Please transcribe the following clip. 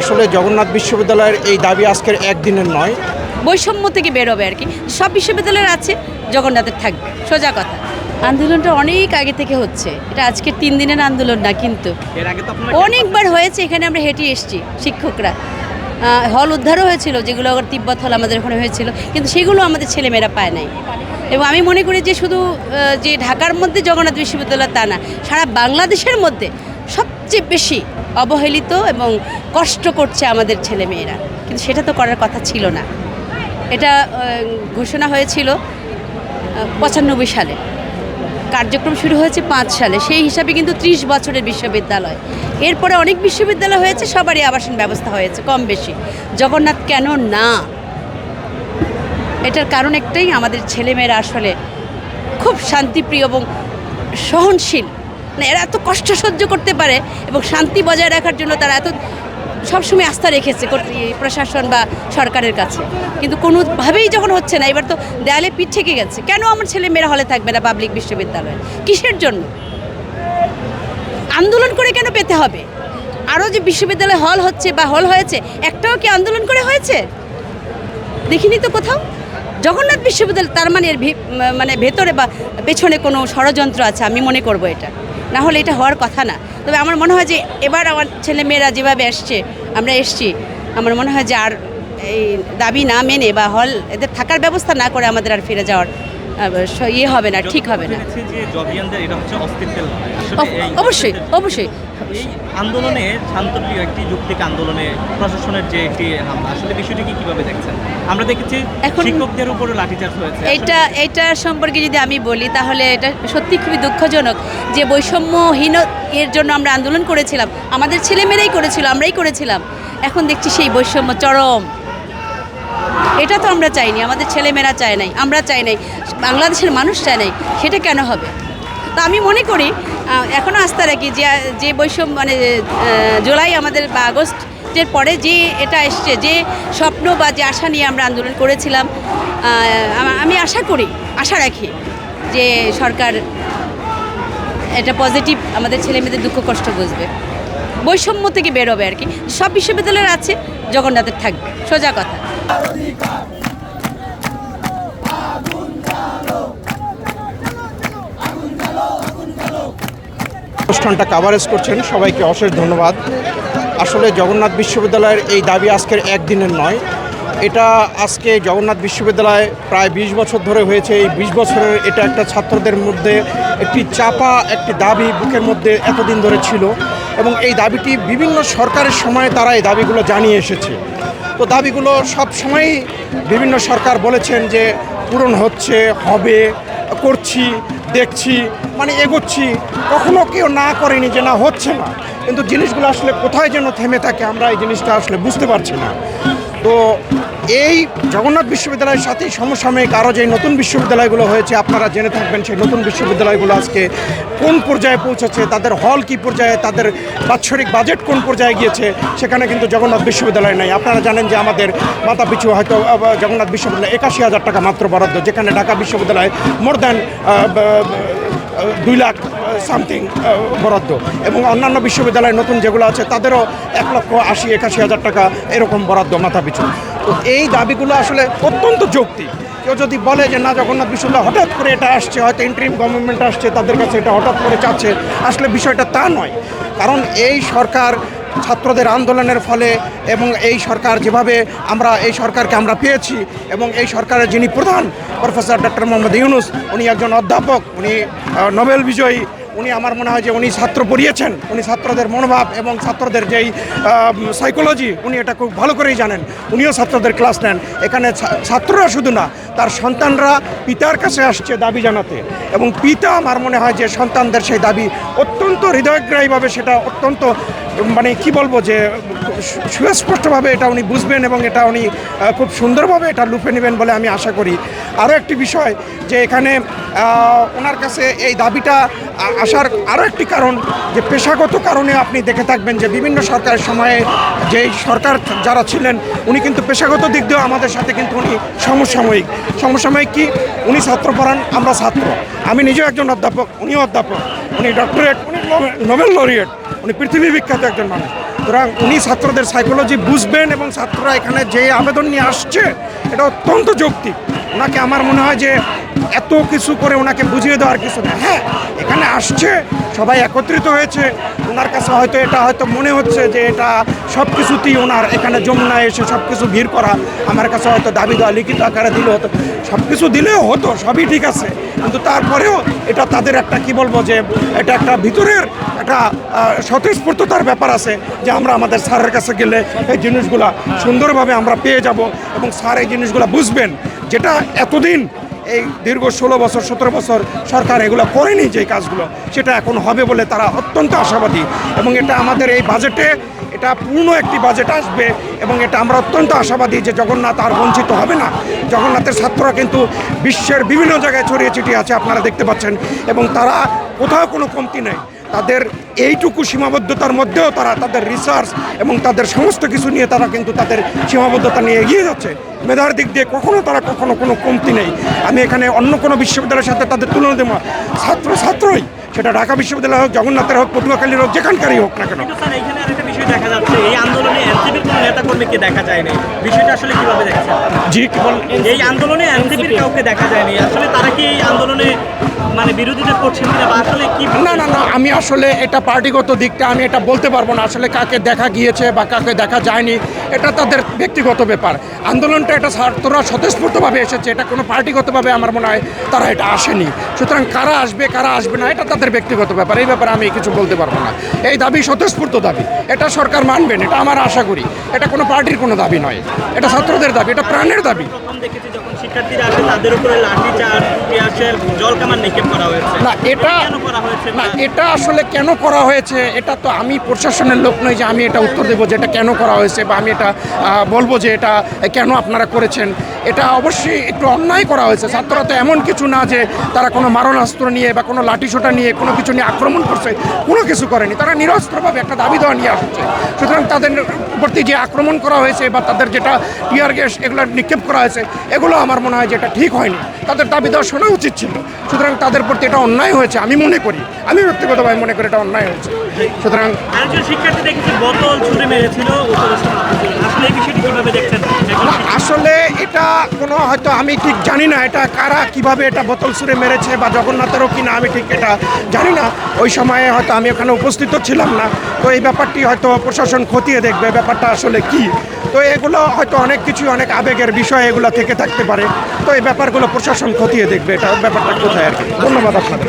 আসলে জগন্নাথ বিশ্ববিদ্যালয়ের এই দাবি আজকের একদিনের নয়। বৈষম্য থেকে বেরোবে আর কি। সব বিশ্ববিদ্যালয়ের আছে জগন্নাথের থাকবে সোজা কথা। আন্দোলনটা অনেক আগে থেকে হচ্ছে। এটা আজকে তিন দিনের আন্দোলন না কিন্তু। এর আগে তো আপনারা অনেকবার হয়েছে এখানে আমরা হেঁটে এসেছি শিক্ষকরা। হল উদ্ধারও হয়েছিল যেগুলো আবার তিব্বত হল আমাদের ওখানে হয়েছিল কিন্তু সেগুলো আমাদের ছেলেমেয়েরা পায় নাই। এবং আমি মনে করি যে শুধু যে ঢাকার মধ্যে জগন্নাথ বিশ্ববিদ্যালয় তা না সারা বাংলাদেশের মধ্যে সবচেয়ে বেশি অবহেলিত এবং কষ্ট করছে আমাদের ছেলেমেয়েরা। কিন্তু সেটা তো করার কথা ছিল না। এটা ঘোষণা হয়েছিল পঁচানব্বই সালে। কার্যক্রম শুরু হয়েছে পাঁচ সালে। সেই হিসাবে কিন্তু ত্রিশ বছরের বিশ্ববিদ্যালয়। এরপরে অনেক বিশ্ববিদ্যালয় হয়েছে, সবারই আবাসন ব্যবস্থা হয়েছে, কম বেশি। জগন্নাথ কেন না? এটার কারণ একটাই, আমাদের ছেলেমেয়েরা আসলে খুব শান্তিপ্রিয় এবং সহনশীল। মানে এরা এত কষ্ট সহ্য করতে পারে এবং শান্তি বজায় রাখার জন্য তারা এত সবসময় আস্থা রেখেছে প্রশাসন বা সরকারের কাছে। কিন্তু কোনোভাবেই যখন হচ্ছে না, এবার তো দেয়ালে পিঠ থেকে গেছে। কেন আমার ছেলে মেয়েরা হলে থাকবে না পাবলিক বিশ্ববিদ্যালয়ে? কিসের জন্য? আন্দোলন করে কেন পেতে হবে? আরও যে বিশ্ববিদ্যালয় হল হচ্ছে বা হল হয়েছে, একটাও কি আন্দোলন করে হয়েছে? দেখিনি তো কোথাও? জগন্নাথ বিশ্ববিদ্যালয়, তার মানে এর মানে ভেতরে বা পেছনে কোনো ষড়যন্ত্র আছে, আমি মনে করব এটা। না হলে এটা হওয়ার কথা না। তবে আমার মনে হয় যে এবার আমার ছেলে মেয়েরা যেভাবে আসছে আমরা এসছি, আমার মনে হয় যে আর এই দাবি না মেনে বা হল এদের থাকার ব্যবস্থা না করে আমাদের আর ফিরে যাওয়ার ইয়ে হবে না ঠিক হবে না। অবশ্যই অবশ্যই। এই আন্দোলনে শান্তপ্রিয় একটি যৌক্তিক আন্দোলনে প্রশাসনের যে একটি হামলা আসলে বিষয়টিকে কীভাবে দেখছেন? আমরা দেখেছি শিক্ষকদের উপরে লাঠিচার্জ হয়েছে। এটা এটা সম্পর্কে যদি আমি বলি তাহলে এটা সত্যি খুবই দুঃখজনক যে বৈষম্যহীন এর জন্য আমরা আন্দোলন করেছিলাম। আমাদের ছেলেমেয়েরাই করেছিল আমরাই করেছিলাম। এখন দেখছি সেই বৈষম্য চরম। এটা তো আমরা চাইনি, আমাদের ছেলেমেয়েরা চায় নাই, আমরা চাই নাই, বাংলাদেশের মানুষ চায় নাই, সেটা কেন হবে? তো আমি মনে করি এখনও আস্থা রাখি যে যে বৈষম্য মানে জুলাই আমাদের বা আগস্টের পরে যে এটা এসছে, যে স্বপ্ন বা যে আশা নিয়ে আমরা আন্দোলন করেছিলাম আমি আশা করি, আশা রাখি যে সরকার এটা পজিটিভ আমাদের ছেলে মেয়েদের দুঃখ, কষ্ট বুঝবে। বৈষম্য থেকে বেরোবে আর কি। সব বিশ্ববিদ্যালয়ের আছে, জগন্নাথের থাকবে, সোজা কথা। অনুষ্ঠানটা কাভারেজ করছেন, সবাইকে অশেষ ধন্যবাদ। আসলে জগন্নাথ বিশ্ববিদ্যালয়ের এই দাবি আজকের একদিনের নয়। এটা আজকে জগন্নাথ বিশ্ববিদ্যালয় প্রায় ২০ বছর ধরে হয়েছে। এই ২০ বছরের এটা একটা ছাত্রদের মধ্যে একটি চাপা, একটি দাবি বুকের মধ্যে এতদিন ধরে ছিল। এবং এই দাবিটি বিভিন্ন সরকারের সময়ে তারা এই দাবিগুলো জানিয়ে এসেছে। তো দাবিগুলো সবসময়ই বিভিন্ন সরকার বলেছেন যে পূরণ হচ্ছে, হবে, করছি, দেখছি মানে এগোচ্ছি। কখনো কেউ না করেনি যে না হচ্ছে না। কিন্তু জিনিসগুলো আসলে কোথায় যেন থেমে থাকে আমরা এই জিনিসটা আসলে বুঝতে পারছি না। তো এই জগন্নাথ বিশ্ববিদ্যালয়ের সাথে সমসাময়িক আরও যে নতুন বিশ্ববিদ্যালয়গুলো হয়েছে, আপনারা জেনে থাকবেন সেই নতুন বিশ্ববিদ্যালয়গুলো আজকে কোন পর্যায়ে পৌঁছেছে, তাদের হল কি পর্যায়ে, তাদের বাৎসরিক বাজেট কোন পর্যায়ে গিয়েছে, সেখানে কিন্তু জগন্নাথ বিশ্ববিদ্যালয় নাই। আপনারা জানেন যে আমাদের মাথা পিছু হয়তো জগন্নাথ বিশ্ববিদ্যালয় একাশি হাজার টাকা মাত্র বরাদ্দ, যেখানে ঢাকা বিশ্ববিদ্যালয় মোর দ্যান দুই লাখ সামথিং বরাদ্দ। এবং অন্যান্য বিশ্ববিদ্যালয় নতুন যেগুলো আছে, তাদেরও এক লক্ষ আশি, একাশি হাজার টাকা এরকম বরাদ্দ মাথা পিছু তো এই দাবিগুলো আসলে অত্যন্ত যৌক্তিক। কেউ যদি বলে যে, না, জগন্নাথ বিশ্ববিদ্যালয় হঠাৎ করে এটা আসছে, হয়তো ইন্টারিম গভর্নমেন্ট আসছে, তাদের কাছে এটা হঠাৎ করে চাচ্ছে, আসলে বিষয়টা তা নয়। কারণ এই সরকার ছাত্রদের আন্দোলনের ফলে এবং এই সরকার যেভাবে আমরা, এই সরকারকে আমরা পেয়েছি এবং এই সরকারের যিনি প্রধান প্রফেসর ডক্টর মোহাম্মদ ইউনুস, উনি একজন অধ্যাপক, উনি নোবেল বিজয়ী উনি আমার মনে হয় যে উনি ছাত্র পড়িয়েছেন। উনি ছাত্রদের মনোভাব এবং ছাত্রদের যেই সাইকোলজি উনি এটা খুব ভালো করেই জানেন। উনিও ছাত্রদের ক্লাস নেন। এখানে ছাত্ররা শুধু না, তার সন্তানরা পিতার কাছে আসছে দাবি জানাতে। এবং পিতা আমার মনে হয় যে সন্তানদের সেই দাবি অত্যন্ত হৃদয়গ্রাহীভাবে সেটা অত্যন্ত মানে কি বলব যে, সুস্পষ্টভাবে এটা উনি বুঝবেন এবং এটা উনি খুব সুন্দরভাবে এটা লুপে নেবেন বলে আমি আশা করি। আরও একটি বিষয় যে এখানে ওনার কাছে এই দাবিটা আসার আরও একটি কারণ, যে পেশাগত কারণে আপনি দেখে থাকবেন যে বিভিন্ন সরকারের সময়ে যেই সরকার যারা ছিলেন, উনি কিন্তু পেশাগত দিক দিয়েও আমাদের সাথে কিন্তু উনি সমসাময়িক। সমসাময়িক কি? উনি ছাত্র পড়ান, আমরা ছাত্র। আমি নিজেও একজন অধ্যাপক, উনিও অধ্যাপক। উনি ডক্টরেট উনি নোবে- নোবেল লরিয়েট উনি পৃথিবী বিখ্যাত একজন মানুষ। সুতরাং উনি ছাত্রদের সাইকোলজি বুঝবেন এবং ছাত্ররা এখানে যে আবেদন নিয়ে আসছে, এটা অত্যন্ত যৌক্তিক। ওনাকে আমার মনে হয় যে এত কিছু করে ওনাকে বুঝিয়ে দেওয়ার কিছু না হ্যাঁ এখানে আসছে, সবাই একত্রিত হয়েছে। ওনার কাছে হয়তো এটা হয়তো মনে হচ্ছে যে এটা সব কিছুতেই ওনার এখানে যমুনায় এসে সব কিছু ভিড় করা। আমার কাছে হয়তো দাবি দেওয়া, লিখিত আকারে দিলে হতো। সব কিছু দিলেও হতো, সবই ঠিক আছে। কিন্তু তারপরেও এটা তাদের একটা, কি বলব যে, এটা একটা ভিতরের একটা স্বতঃস্ফূর্ততার ব্যাপার আছে যে আমরা আমাদের স্যারের কাছে গেলে এই জিনিসগুলা সুন্দরভাবে আমরা পেয়ে যাব এবং স্যার এই জিনিসগুলো বুঝবেন। যেটা এতদিন এই দীর্ঘ ষোলো বছর, সতেরো বছর সরকার এগুলো করেনি যে কাজগুলো, সেটা এখন হবে বলে তারা অত্যন্ত আশাবাদী। এবং এটা আমাদের এই বাজেটে, এটা পূর্ণ একটি বাজেট আসবে এবং এটা আমরা অত্যন্ত আশাবাদী যে জগন্নাথ আর বঞ্চিত হবে না। জগন্নাথের ছাত্ররা কিন্তু বিশ্বের বিভিন্ন জায়গায় ছড়িয়ে ছিটিয়ে আছে, আপনারা দেখতে পাচ্ছেন। এবং তারা কোথাও কোনো কমতি নেই। তাদের এইটুকু সীমাবদ্ধতার মধ্যেও তারা তাদের রিসার্চ এবং তাদের সমস্ত কিছু নিয়ে তারা কিন্তু তাদের সীমাবদ্ধতা নিয়ে এগিয়ে যাচ্ছে। মেধার দিক দিয়ে কখনো তারা কখনো কোনো কমতি নেই। আমি এখানে অন্য কোনো বিশ্ববিদ্যালয়ের সাথে তাদের তুলনা দেবো ছাত্র ছাত্রই, সেটা ঢাকা বিশ্ববিদ্যালয় হোক, জগন্নাথের হোক, পটুয়াখালীর হোক, যেখানকারই হোক না কেন। দেখা যাচ্ছে? এই আন্দোলনে এনসিপির কোনো নেতাকর্মীকে দেখা যায়নি। বিষয়টা আসলে কীভাবে দেখছেন? জি এই আন্দোলনে এনসিপির কাউকে দেখা যায়নি। আসলে তারা কি এই আন্দোলনে মানে বিরোধিতা করছেন কিনা বা আসলে কি না না না আমি আসলে এটা পার্টিগত দিকটা আমি এটা বলতে পারব না। আসলে কাকে দেখা গিয়েছে বা কাকে দেখা যায়নি এটা তাদের ব্যক্তিগত ব্যাপার। আন্দোলনটা এটা ছাত্ররা স্বতঃস্ফূর্তভাবে এসেছে। এটা কোনো পার্টিগতভাবে আমার মনে হয় তারা এটা আসেনি। সুতরাং কারা আসবে কারা আসবে না এটা তাদের ব্যক্তিগত ব্যাপার। এই ব্যাপারে আমি কিছু বলতে পারব না। এই দাবি স্বতঃস্ফূর্ত দাবি। এটা সরকার মানবেন, এটা আমার আশা করি। এটা কোনো পার্টির কোনো দাবি নয়। এটা ছাত্রদের দাবি, এটা প্রাণের দাবি। শিক্ষার্থীরা আসে তাদের উপরে লাঠি চার্জ পেঁয়াজের জল কামান নিক্ষেপ করা হয়েছে। না এটা না এটা আসলে কেন করা হয়েছে? এটা তো আমি প্রশাসনের লোক নই যে আমি এটা উত্তর দেবো যে এটা কেন করা হয়েছে বা আমি এটা বলব যে এটা কেন আপনারা করেছেন। এটা অবশ্যই একটু অন্যায় করা হয়েছে। ছাত্ররা তো এমন কিছু না যে তারা কোনো মারণাস্ত্র নিয়ে বা কোনো লাঠিসোঁটা নিয়ে কোনো কিছু নিয়ে আক্রমণ করছে কোনো কিছু করেনি। তারা নিরস্ত্রভাবে একটা দাবি দেওয়া নিয়ে আসছে। সুতরাং তাদের প্রতি যে আক্রমণ করা হয়েছে বা তাদের যেটা টিয়ার গ্যাস এগুলো নিক্ষেপ করা হয়েছে এগুলো আমার মনে হয় যে এটা ঠিক হয়নি। তাদের দাবি দেওয়া শোনা উচিত ছিল। সুতরাং তাদের প্রতি এটা অন্যায় হয়েছে, আমি মনে করি। আমি ব্যক্তিগতভাবে মনে করি এটা অন্যায় হয়েছে। সুতরাং আরেকজন শিক্ষার্থী দেখেছি বোতল ছুটে মেরেছিল আসলে এই বিষয়টি কীভাবে দেখছেন? আসলে এটা কোনো হয়তো আমি ঠিক জানি না এটা কারা কীভাবে এটা বোতল ছুঁড়ে মেরেছে বা জগন্নাথেরও কি না আমি ঠিক এটা জানি না। ওই সময়ে হয়তো আমি ওখানে উপস্থিত ছিলাম না তো এই ব্যাপারটি হয়তো প্রশাসন খতিয়ে দেখবে ব্যাপারটা আসলে কি? তো এগুলো হয়তো অনেক কিছু অনেক আবেগের বিষয় এগুলো থেকে থাকতে পারে। তো এই ব্যাপারগুলো প্রশাসন খতিয়ে দেখবে এটা ব্যাপারটা কোথায় আর কি? ধন্যবাদ আপনাদের।